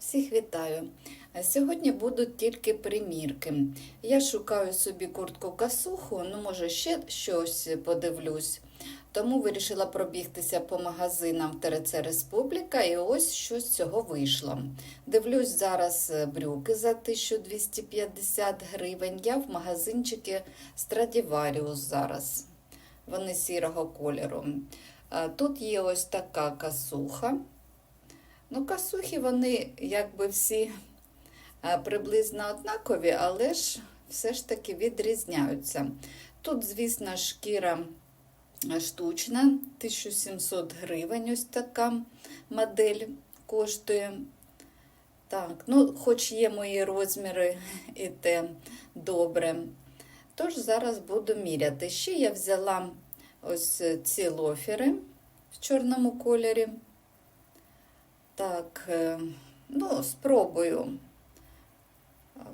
Всіх вітаю! Сьогодні будуть тільки примірки. Я шукаю собі куртку касуху, ну, може, ще щось подивлюсь. Тому вирішила пробігтися по магазинам в ТРЦ Республіка, і ось що з цього вийшло. Дивлюсь зараз е, брюки за 1250 гривень. Я в магазинчики Stradivarius зараз. Вони сірого кольору. Тут є ось така касуха. Ну, касухи вони якби всі е, приблизно однакові, але ж все ж таки відрізняються. Тут, звісно, шкіра е, штучна, 1700 гривень, ось така модель коштує. Так, ну, хоч є мої розміри і те добре. Тож зараз буду міряти. Ще я взяла ось ці лофери в чорному кольорі. Так, е, ну, спробую.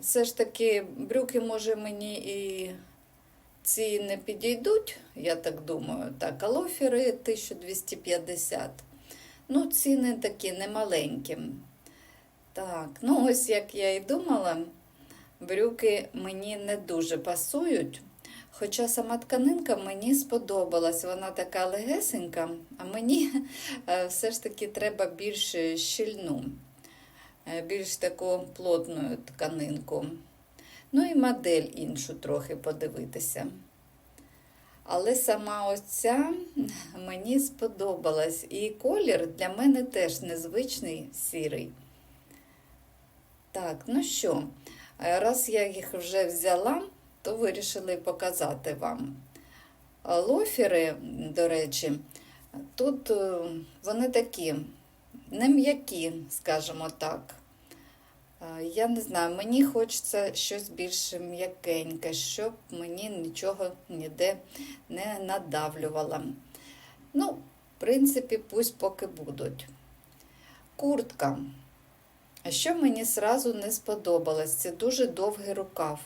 Все ж таки, брюки, може, мені і ці не підійдуть, я так думаю. Так, а лофери 1250. Ну, ціни такі немаленькі. Так, ну ось як я і думала, брюки мені не дуже пасують. Хоча сама тканинка мені сподобалась, вона така легесенька, а мені е, все ж таки треба більш щільну, е, більш таку плотну тканинку. Ну і модель іншу трохи подивитися. Але сама ось ця мені сподобалась. І колір для мене теж незвичний сірий. Так, ну що, е, раз я їх вже взяла, то вирішили показати вам. Лофери, до речі, тут е, вони такі не м'які, скажімо так. Я не знаю, мені хочеться щось більш м'якеньке, щоб мені нічого ніде не надавлювало. Ну, в принципі, пусть поки будуть. Куртка. Що мені сразу не сподобалось, це дуже довгий рукав.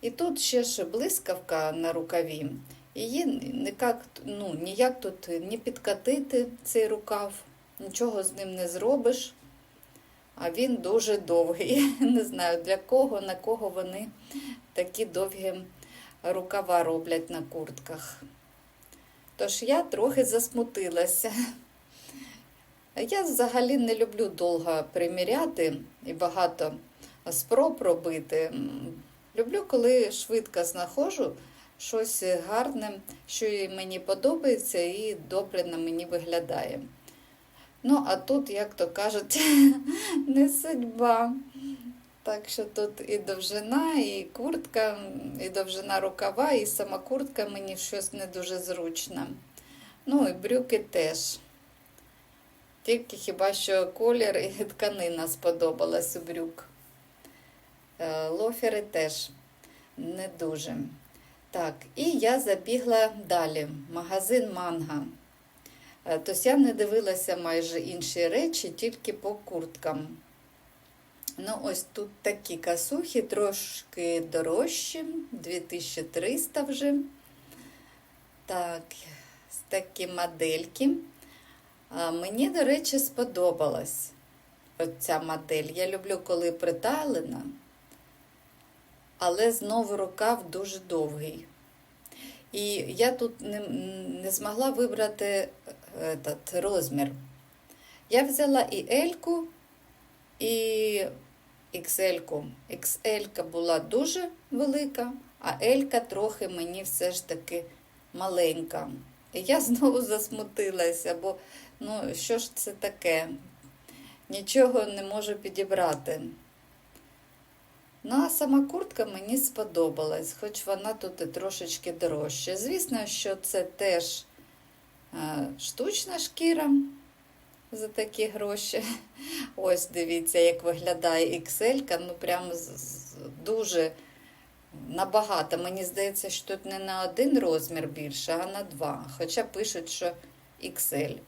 І тут ще ж блискавка на рукаві. Її ніяк, ну, ніяк тут не підкатити цей рукав, нічого з ним не зробиш. А він дуже довгий. Не знаю для кого, на кого вони такі довгі рукава роблять на куртках. Тож я трохи засмутилася. Я взагалі не люблю довго приміряти і багато спроб робити. Люблю, коли швидко знаходжу щось гарне, що і мені подобається і добре на мені виглядає. Ну, а тут, як то кажуть, не судьба. Так що тут і довжина, і куртка, і довжина рукава, і сама куртка мені щось не дуже зручна. Ну і брюки теж. Тільки хіба що колір і тканина сподобалась у брюк. Лофери теж не дуже. Так, і я забігла далі. Магазин манга. Тобто я не дивилася майже інші речі, тільки по курткам. Ну, ось тут такі касухи, трошки дорожчі, 2300 вже. Так, такі модельки. А, Мені, до речі, сподобалась оця модель. Я люблю, коли приталена, але знову рукав дуже довгий. І я тут не, не змогла вибрати этот розмір. Я взяла і L-ку, і XL-ку. XL була дуже велика, а L трохи мені все ж таки маленька. І я знову засмутилася, бо ну, що ж це таке? Нічого не можу підібрати. Ну, а сама куртка мені сподобалась, хоч вона тут і трошечки дорожча. Звісно, що це теж е, штучна шкіра за такі гроші. Ось дивіться, як виглядає XL, ну з- дуже набагато. Мені здається, що тут не на один розмір більше, а на два. Хоча пишуть, що XL.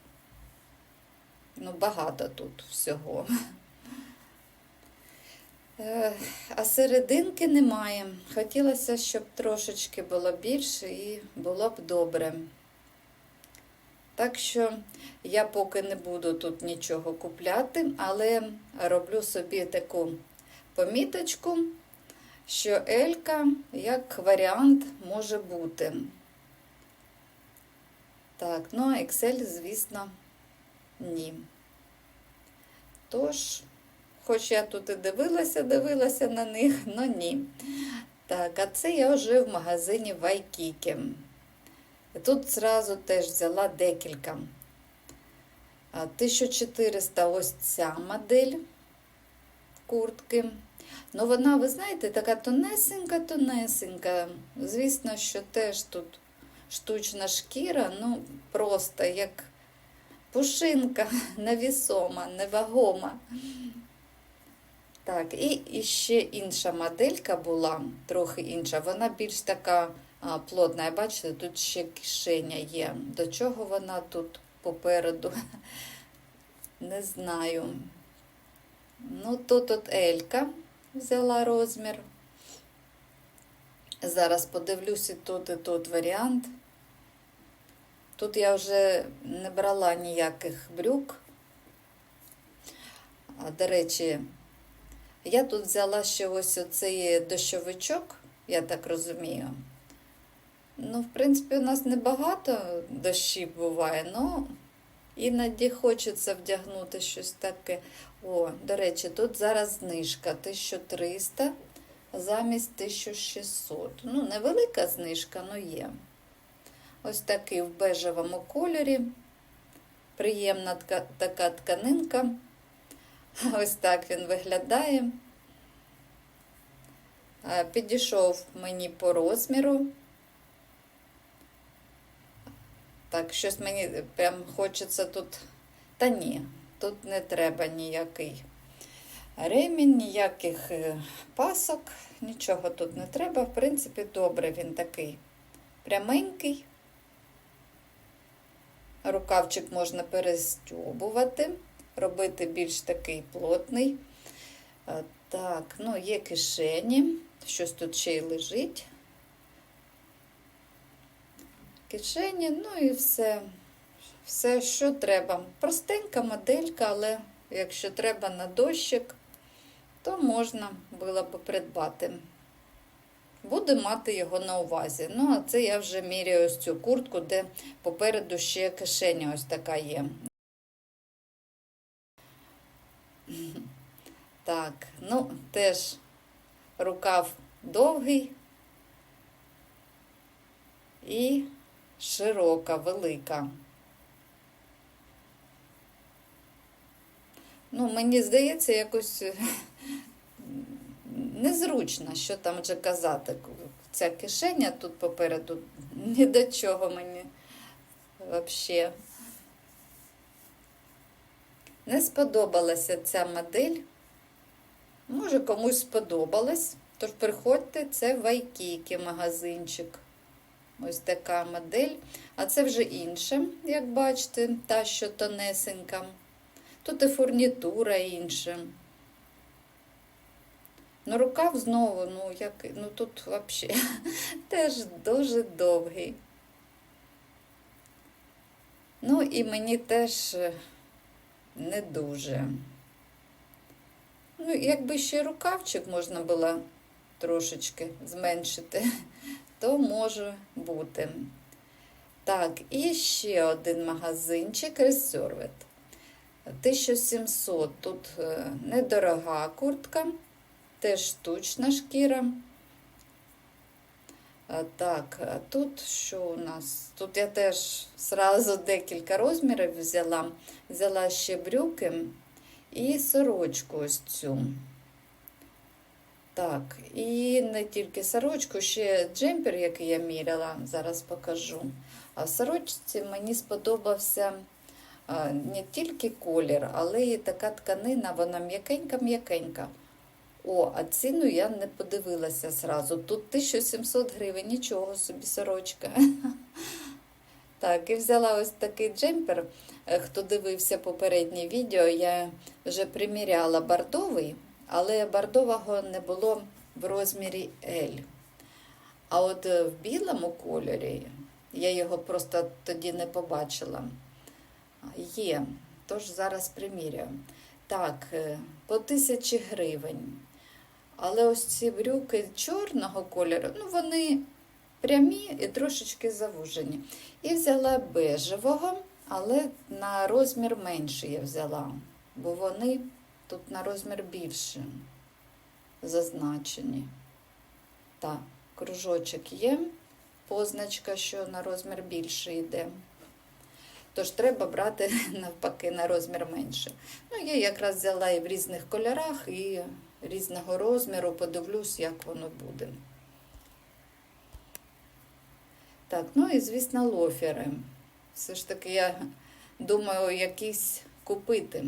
Ну, багато тут всього. Е, А серединки немає. Хотілося, щоб трошечки було більше і було б добре. Так що я поки не буду тут нічого купляти, але роблю собі таку поміточку, що Елька як варіант може бути. Так, ну а Excel, звісно, ні. Тож, хоч я тут і дивилася, дивилася на них, але ні. Так, а це я вже в магазині Вайкікі. Тут зразу теж взяла декілька. 1400 ось ця модель куртки. Ну, вона, ви знаєте, така тонесенька-тонесенька. Звісно, що теж тут штучна шкіра, ну, просто як пушинка невісома, невагома. Так, і, і ще інша моделька була, трохи інша. Вона більш така а, плотна. Бачите, тут ще кишеня є. До чого вона тут попереду? Не знаю. Ну, тут от Елька взяла розмір. Зараз подивлюся тут і тут варіант. Тут я вже не брала ніяких брюк. До речі, я тут взяла ще ось оцей дощовичок, я так розумію. Ну, в принципі, у нас небагато дощів буває, але іноді хочеться вдягнути щось таке. О, до речі, тут зараз знижка 1300 замість 1600. Ну, невелика знижка, але є. Ось такий в бежевому кольорі. Приємна така тканинка. Ось так він виглядає. Підійшов мені по розміру. Так, щось мені прям хочеться тут. Та ні, тут не треба ніякий ремінь, ніяких е, пасок, нічого тут не треба. В принципі, добре він такий пряменький. Рукавчик можна перестьобувати, робити більш такий плотний. Так, ну, є кишені, щось тут ще й лежить. Кишені, ну і все, все, що треба. Простенька моделька, але якщо треба на дощик, то можна було б придбати. Буду мати його на увазі. Ну, а це я вже міряю ось цю куртку, де попереду ще кишеня ось така є. Так, ну, теж рукав довгий і широка, велика. Ну, мені здається, якось незручно, що там вже казати. Ця кишеня тут попереду ні до чого мені взагалі. Не сподобалася ця модель. Може, комусь сподобалась. Тож приходьте, це Вайкікі магазинчик. Ось така модель. А це вже інша, як бачите, та, що тонесенька. Тут і фурнітура інша. Ну, рукав знову, ну, як, ну тут взагалі теж дуже довгий. Ну, і мені теж не дуже. Ну, якби ще рукавчик можна було трошечки зменшити, то може бути. Так, і ще один магазинчик Reserved. 1700. Тут е, недорога куртка, теж штучна шкіра. Так, а тут що у нас? Тут я теж зразу декілька розмірів взяла. Взяла ще брюки і сорочку ось цю. Так, і не тільки сорочку, ще джемпер, який я міряла, зараз покажу. А в сорочці мені сподобався не тільки колір, але і така тканина, вона м'якенька-м'якенька. О, а ціну я не подивилася зразу. Тут 1700 гривень, нічого собі сорочка. Так, і взяла ось такий джемпер. Хто дивився попереднє відео, я вже приміряла бордовий, але бордового не було в розмірі L. А от в білому кольорі я його просто тоді не побачила. Є. Тож зараз приміряю. Так, е, по тисячі гривень. Але ось ці брюки чорного кольору, ну вони прямі і трошечки завужені. І взяла бежевого, але на розмір менше я взяла, бо вони тут на розмір більше зазначені. Так, кружочок є, позначка, що на розмір більше йде. Тож треба брати навпаки на розмір менше. Ну, я якраз взяла і в різних кольорах, і різного розміру, подивлюсь, як воно буде. Так, ну і звісно, лофери. Все ж таки, я думаю, якісь купити.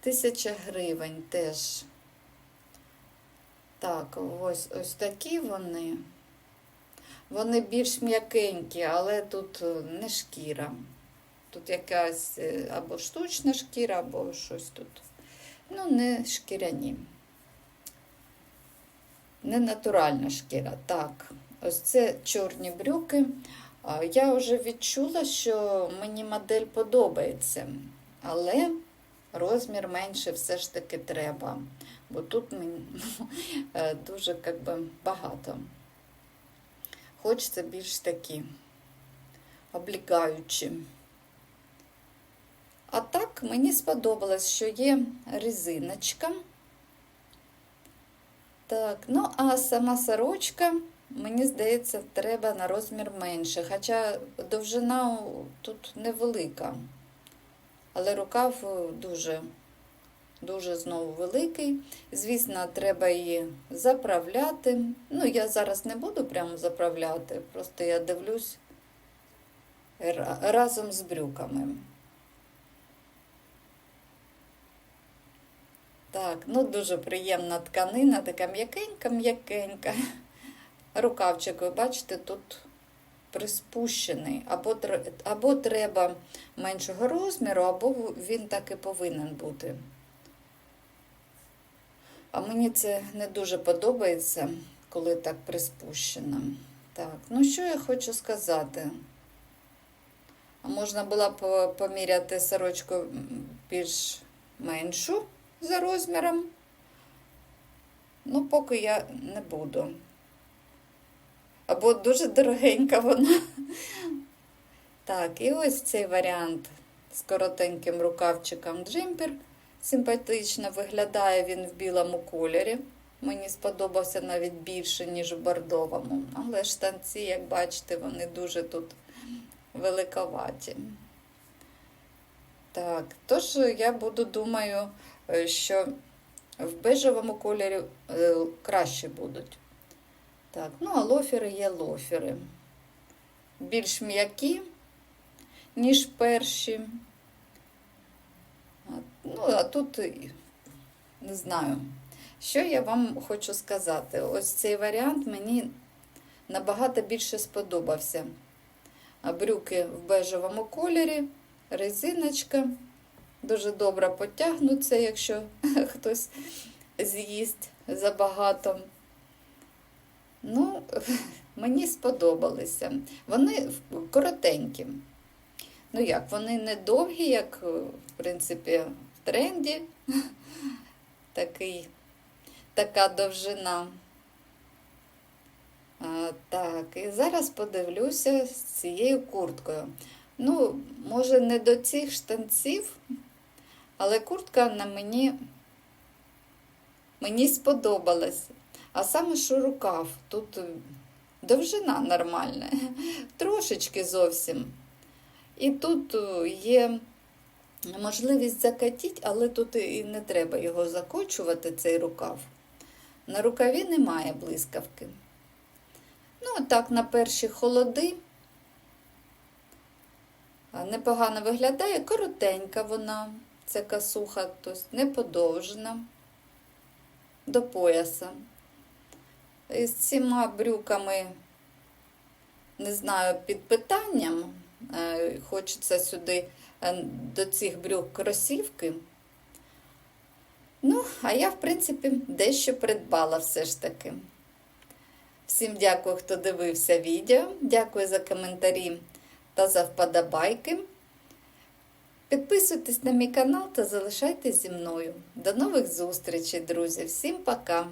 Тисяча гривень теж. Так, ось ось такі вони. Вони більш м'якенькі, але тут е, не шкіра. Тут якась е, або штучна шкіра, або щось тут. Ну, не шкіряні. Не натуральна шкіра. Так, ось це чорні брюки. Я вже відчула, що мені модель подобається, але розмір менше все ж таки треба, бо тут мені е, дуже як би, багато. Хочеться більш такі облігаючі. А так мені сподобалось, що є резиночка. Так, ну а сама сорочка, мені здається, треба на розмір менше. Хоча довжина тут невелика. Але рукав дуже, дуже знову великий. Звісно, треба її заправляти. Ну, я зараз не буду прямо заправляти, просто я дивлюсь разом з брюками. Так, ну дуже приємна тканина, така м'якенька-м'якенька. Рукавчик, ви бачите, тут приспущений. Або, або треба меншого розміру, або він так і повинен бути. А мені це не дуже подобається, коли так приспущено. Так, ну що я хочу сказати? А можна було б поміряти сорочку більш меншу за розміром. Ну, поки я не буду. Або дуже дорогенька вона. Так, і ось цей варіант з коротеньким рукавчиком джимпер. Симпатично виглядає він в білому кольорі. Мені сподобався навіть більше, ніж в бордовому. Але штанці, як бачите, вони дуже тут великоваті. Так, тож я буду думаю, що в бежевому кольорі е, краще будуть. Так, ну, а лофери є лофери. Більш м'які, ніж перші. Ну, а тут не знаю. Що я вам хочу сказати? Ось цей варіант мені набагато більше сподобався. Брюки в бежевому кольорі, резиночка. Дуже добре потягнуться, якщо хтось з'їсть забагато. Ну, мені сподобалися. Вони коротенькі. Ну як, вони не довгі, як, в принципі, в тренді. Такий, Така довжина. А, Так, і зараз подивлюся з цією курткою. Ну, може, не до цих штанців, але куртка на мені мені сподобалась. А саме що рукав, тут довжина нормальна, трошечки зовсім. І тут є можливість закатити, але тут і не треба його закочувати, цей рукав. На рукаві немає блискавки. Ну, так, на перші холоди. Непогано виглядає, коротенька вона, ця касуха, тобто не подовжена до пояса. І з цими брюками, не знаю, під питанням, е, хочеться сюди е, до цих брюк кросівки. Ну, а я, в принципі, дещо придбала все ж таки. Всім дякую, хто дивився відео. Дякую за коментарі та за вподобайки. Підписуйтесь на мій канал та залишайтесь зі мною. До нових зустрічей, друзі. Всім пока!